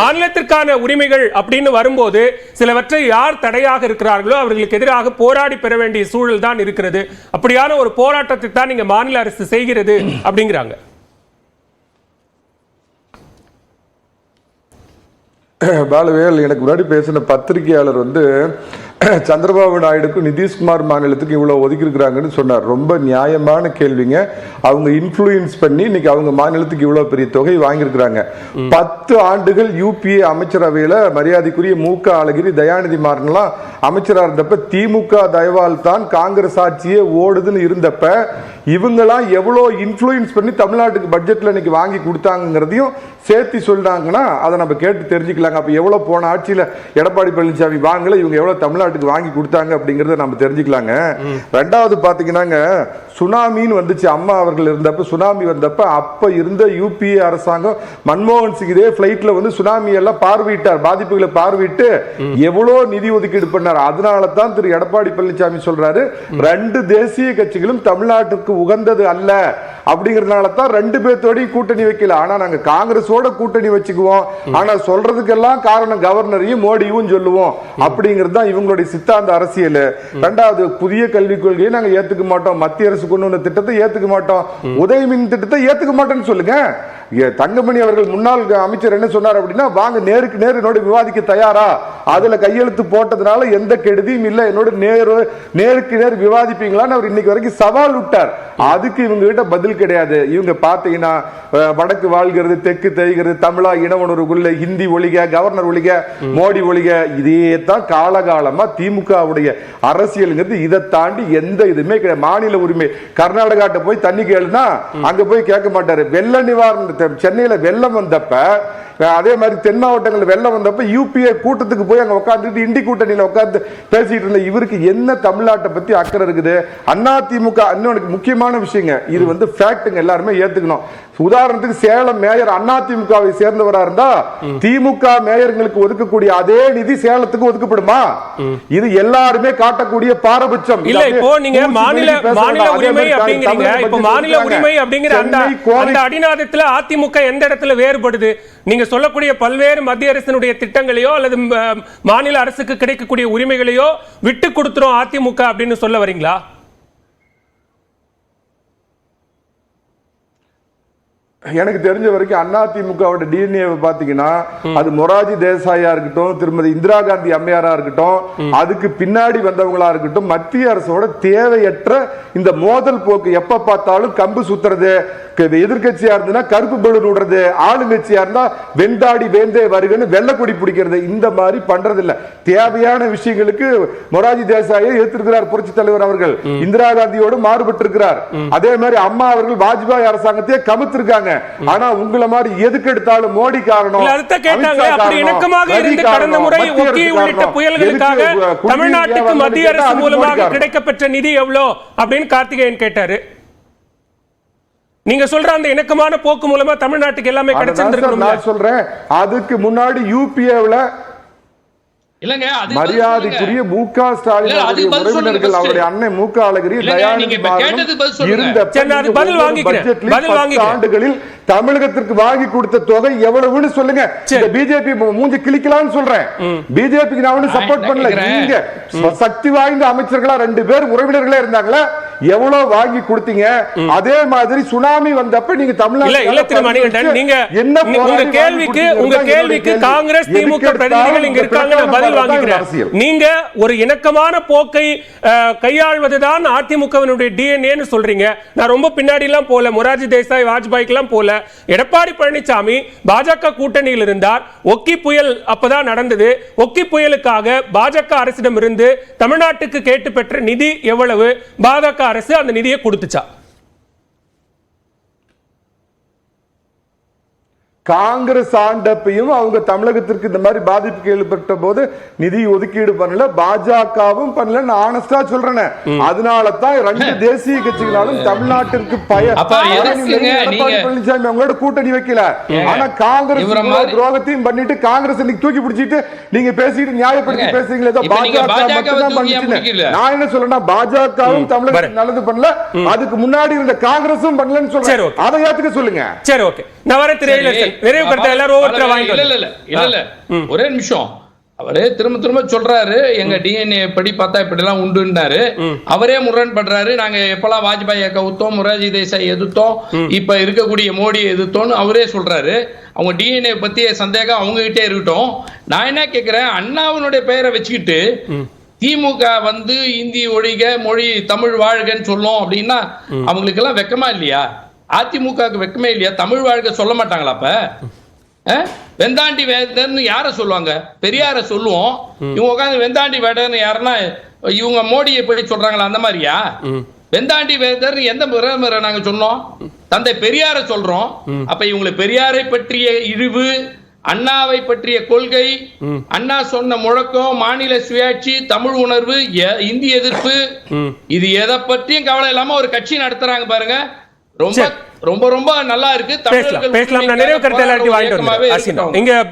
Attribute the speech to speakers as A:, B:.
A: மாநிலத்திற்கான உரிமைகள் அப்படின்னு வரும்போது சிலவற்றை யார் தடையாக இருக்கிறார்களோ அவர்களுக்கு எதிராக போராடி பெற வேண்டிய சூழல் தான் இருக்கிறது. அப்படியான ஒரு போராட்டத்தை தான் நீங்க மாநில அரசு செய்கிறது அப்படிங்கிறாங்க.
B: பாலவேல் எனக்கு முன்னாடி பேசின பத்திரிகையாளர் வந்து சந்திரபாபு நாயுடுக்கும் நிதிஷ்குமார் மாநிலத்துக்கு இவ்வளோ ஒதுக்கியிருக்கிறாங்கன்னு சொன்னார். ரொம்ப நியாயமான கேள்விங்க. அவங்க இன்ஃப்ளூயன்ஸ் பண்ணி இன்னைக்கு அவங்க மாநிலத்துக்கு இவ்வளவு பெரிய தொகை வாங்கியிருக்கிறாங்க. பத்து ஆண்டுகள் யூபிஏ அமைச்சரவையில மரியாதைக்குரிய மு க. அழகிரி தயாநிதி மாறன்லாம் அமைச்சராக இருந்தப்ப திமுக தயவால் தான் காங்கிரஸ் ஆட்சியே ஓடுதுன்னு இருந்தப்ப இவங்கெல்லாம் எவ்வளோ இன்ஃப்ளூயன்ஸ் பண்ணி தமிழ்நாட்டுக்கு பட்ஜெட்ல இன்னைக்கு வாங்கி கொடுத்தாங்கிறதையும் சேர்த்து சொல்றாங்கன்னா அதை நம்ம கேட்டு தெரிஞ்சுக்கலாங்க. அப்போ எவ்வளோ போன ஆட்சியில் எடப்பாடி பழனிசாமி வாங்கல இவங்க எவ்வளோ தமிழ்நாட்டுக்கு வாங்கி கொடுத்தாங்க அப்படிங்கறத நம்ம தெரிஞ்சுக்கலாங்க. ரெண்டாவது பார்த்தீங்கன்னாங்க சுனாமின்னு வந்துச்சு. அம்மா அவர்கள் இருந்தப்ப சுனாமி வந்தப்ப அப்போ இருந்த யூபிஏ அரசாங்கம் மன்மோகன் சிங் இதே ஃப்ளைட்டில் வந்து சுனாமி எல்லாம் பார்வையிட்டார். பாதிப்புகளை பார்வையிட்டு எவ்வளோ நிதி ஒதுக்கீடு பண்ணார் அதனால தான் திரு எடப்பாடி பழனிசாமி சொல்றாரு ரெண்டு தேசிய கட்சிகளும் தமிழ்நாட்டுக்கு உகந்தது அல்ல அப்படிங்கறதுனால தான் ரெண்டு பேர்த்தோடையும் கூட்டணி வைக்கல. ஆனா நாங்க காங்கிரஸோட கூட்டணி வச்சுக்குவோம். ஆனா சொல்றதுக்கெல்லாம் காரணம் கவர்னரையும் மோடியும் சொல்லுவோம் அப்படிங்கிறது தான் இவங்களுடைய சித்தாந்த அரசியல். ரெண்டாவது புதிய கல்விக் கொள்கையை நாங்க ஏத்துக்க மாட்டோம். மத்திய அரசு கொண்டு வந்த திட்டத்தை ஏத்துக்க மாட்டோம். உதய மின் திட்டத்தை ஏத்துக்க மாட்டோம்னு சொல்லுங்க. தங்கமணி அவர்கள் முன்னாள் அமைச்சர் என்ன சொன்னார் அப்படின்னா வாங்க நேருக்கு நேரு என்னோட விவாதிக்க தயாரா? அதுல கையெழுத்து போட்டதுனால எந்த கெடுதியும் இல்லை. என்னோட நேரு நேருக்கு நேர் விவாதிப்பீங்களான்னு அவர் இன்னைக்கு வரைக்கும் சவால் விட்டார். அதுக்கு இவங்க கிட்ட பதில் கிடையாது. இவங்க பாத்தீங்கன்னா வடக்கு வாழ்கிறது தெற்கு தேய்கிறது தமிழா இன உணர்வுக்குள்ள ஹிந்தி ஒழிக கவர்னர் ஒழிக மோடி ஒழிக இதே தான் காலகாலமா திமுகவுடைய அரசியலுங்கிறது. இதை தாண்டி எந்த இதுவுமே கிடையாது. மாநில உரிமை. கர்நாடகாட்ட போய் தண்ணி கேளுனா அங்க போய் கேட்க மாட்டாரு. வெள்ள நிவாரண சென்னையில வெள்ளம் வந்தப்ப அதே மாதிரி தென் மாவட்டங்களில் வெள்ளம் வந்தப்ப யூபிஏ கூட்டத்துக்கு போய் அங்க உட்கார்ந்துட்டு இண்டி கூட்டணியில உட்கார்ந்து பேசிட்டு இருந்த இவருக்கு என்ன தமிழ்நாட்டை பத்தி அக்கறை இருக்குது? அண்ணா திமுக இன்னொரு முக்கியமான விஷயங்க. இது வந்து ஃபேக்ட்டுங்க எல்லாருமே ஏத்துக்கணும். உதாரணத்துக்கு சேலம் மேயர் அண்ணா திமுகவை சேர்ந்தவரா இருந்தா திமுக மேயர்களுக்கு ஒதுக்கக்கூடிய அதே நிதி சேலத்துக்கு ஒதுக்கப்படுமா? இது எல்லாருமே காட்டக்கூடிய பாரபட்சம்.
A: இல்ல இப்போ நீங்க மாநில. மாநில உரிமை அப்படிங்கிறீங்க. இப்ப மாநில. உரிமை அப்படிங்கிற அந்த அந்த அடிநாதத்துல அதிமுக எந்த இடத்துல வேறுபடுது? நீங்க சொல்லக்கூடிய பல்வேறு மத்திய அரசினுடைய திட்டங்களையோ அல்லது மாநில அரசுக்கு கிடைக்கக்கூடிய உரிமைகளையோ விட்டு கொடுத்துரும் அதிமுக அப்படின்னு சொல்ல வரீங்களா?
B: எனக்கு தெரிஞ்ச வரைக்கும் அண்ணா திமுகவோட டிஎன்ஏ பாத்தீங்கன்னா அது மொராஜி தேசாயா இருக்கட்டும் திருமதி இந்திரா காந்தி அம்மையாரா இருக்கட்டும் அதுக்கு பின்னாடி வந்தவங்களா இருக்கட்டும் மத்திய அரசோட தேவையற்ற இந்த மோதல் போக்கு எப்ப பார்த்தாலும் கம்பு சுத்துறது எதிர்க்கட்சியா இருந்ததுன்னா கருப்பு பலூன் விடுறது ஆளுங்கட்சியா இருந்தா வெண்டாடி வேந்தே வருகன்னு வெள்ளக்கொடி பிடிக்கிறது இந்த மாதிரி பண்றது இல்ல தேவையான விஷயங்களுக்கு மொராஜி தேசாயை ஏத்திருக்கிறார் புரட்சி தலைவர் அவர்கள். இந்திரா காந்தியோடு மாறுபட்டு இருக்கிறார் அதே மாதிரி அம்மா அவர்கள் வாஜ்பாய் அரசாங்கத்தையே கமுத்திருக்காங்க. ஆனா உங்களை மாதிரி எதுக்கு எடுத்தாலும் மோடி காரணம்
A: அதுதான் கேட்டாங்க அப்படி இணக்கமாக இருந்து கடந்த முறை ஒக்கி உள்ளிட்ட. புயல்களுக்காக தமிழ்நாட்டுக்கு மத்திய அரசு மூலமாக. கிடைக்கப்பெற்ற நிதி எவ்வளோ அப்படின்னு கார்த்திகேயன் கேட்டாரு. நீங்க சொல்ற அந்த இணக்கமான போக்கு மூலமா தமிழ்நாட்டுக்கு எல்லாமே கிடைச்சிருந்திருக்கணும்
B: நான் சொல்றேன். அதுக்கு முன்னாடி யூபிஏல
C: இல்லங்க அது
B: மரியாதைக்குரிய மு க ஸ்டாலின் உறவினர்கள். அவருடைய அண்ணன் மு க அழகிரி. ஆண்டுகளில் தமிழகத்திற்கு வாங்கி கொடுத்த தொகை எவ்வளவுன்னு சொல்லுங்க. இந்த பிஜேபி மூஞ்சி கிளிக்கலாம்னு சொல்றேன். பிஜேபிக்கு நான் சப்போர்ட் பண்ணல? நீங்க சக்தி வாய்ந்த அமைச்சர்களா ரெண்டு பேர் உறவினர்களே இருந்தாங்களா? எவ்வளவு வாங்கி கொடுத்தீங்க? அதே மாதிரி சுனாமி வந்தப்ப நீங்க தமிழ்நாடு
A: நீங்க
B: என்ன
A: உங்க கேள்விக்கு? உங்க கேள்விக்கு. காங்கிரஸ் திமுக பிரதிநிதிகள் இங்க இருக்காங்க நான் பதில் வாங்கிக்கிறேன். நீங்க ஒரு இணக்கமான போக்கை கையாள்வதுதான் அதிமுகவினுடைய டிஎன்ஏன்னு சொல்றீங்க. நான் ரொம்ப பின்னாடி எல்லாம் போல மொரார்ஜி தேசாய் வாஜ்பாய்க்கு எல்லாம் போல எடப்பாடி பழனிசாமி பாஜக கூட்டணியில் இருந்தார். ஒக்கி புயல் அப்பதான் நடந்தது. ஒக்கி புயலுக்காக பாஜக அரசிடம் இருந்து தமிழ்நாட்டுக்கு கேட்டு பெற்ற நிதி எவ்வளவு? பாஜக அரசு அந்த நிதியை கொடுத்துச்சா?
B: காங்கிரஸ் ஆண்டப்பையும் அவங்க தமிழகத்திற்கு இந்த மாதிரி பாதிப்பு ஏற்பட்ட போது நிதி ஒதுக்கீடு பண்ணல பாஜகவும் பண்ணல ஆனஸ்டா சொல்றேன். அதனால தான் ரெண்டு தேசிய கட்சிகளாலும் தமிழ்நாட்டிற்கு பயன் பழனிசாமி அவங்களோட கூட்டணி வைக்கல. ஆனா காங்கிரஸ் துரோகத்தையும் பண்ணிட்டு காங்கிரஸ் இன்னைக்கு தூக்கி பிடிச்சிட்டு நீங்க பேசிட்டு நியாயப்படுத்தி பேசுறீங்களே பாஜக? நான் என்ன சொல்றேன்னா பாஜகவும். தமிழகத்துக்கு நல்லது பண்ணல. அதுக்கு முன்னாடி இருந்த காங்கிரஸும் பண்ணலன்னு சொல்றேன். அதை ஏத்துக்க சொல்லுங்க.
A: சரி ஓகே. நான் வரேன் திரு எழிலரசன். நிறைவு கருத்தை எல்லாரும் ஒவ்வொருத்தரா வாங்கிட்டு
C: இல்ல இல்ல இல்ல இல்ல இல்ல. ஒரே நிமிஷம். அவரே திரும்ப திரும்ப சொல்றாரு. எங்க டிஎன்ஏ படி பார்த்தா இப்படி எல்லாம் உண்டுன்னாரு அவரே முரண்படுறாரு நாங்க எப்பெல்லாம் வாஜ்பாயை கவுத்தோம் முராஜி தேசாய் எதிர்த்தோம் இப்ப இருக்கக்கூடிய மோடி எதிர்த்தோம்னு அவரே சொல்றாரு. அவங்க டிஎன்ஏ பத்திய சந்தேகம் அவங்க கிட்டே இருக்கட்டும். நான் என்ன கேக்குறேன்? அண்ணாவினுடைய பெயரை வச்சுக்கிட்டு திமுக வந்து இந்தி ஒழிக மொழி தமிழ் வாழ்கன்னு சொல்லும் அப்படின்னா அவங்களுக்கு எல்லாம் வெக்கமா இல்லையா? அதிமுகவுக்கு வெக்கமே இல்லையா? தமிழ் வாழ்க சொல்ல மாட்டாங்களா அப்ப? வெந்தாண்டி வேதன்னு யார சொல்லுவாங்க? பெரியார சொல்லுவோம். இவங்க உட்காந்து வெந்தாண்டி வேடன்னு யாருன்னா இவங்க மோடியை போய் சொல்றாங்களா? அந்த மாதிரியா? வெந்தாண்டி வேதர் எந்த பிரதமரை நாங்க சொன்னோம்? தந்தை பெரியார சொல்றோம். அப்ப இவங்களை பெரியாரை பற்றிய இழிவு அண்ணாவை பற்றிய கொள்கை அண்ணா சொன்ன முழக்கம் மாநில சுயாட்சி தமிழ் உணர்வு எ- இந்தி எதிர்ப்பு இது எதை பற்றியும் கவலை இல்லாம ஒரு கட்சி நடத்துறாங்க பாருங்க. ரொம்ப ரொம்ப ரொம்ப நல்லா இருக்கு.
A: பேசலாம் பேசலாம். நிறைவு கருத்தை எல்லாத்தையும் வாங்கிட்டு வந்து. இங்க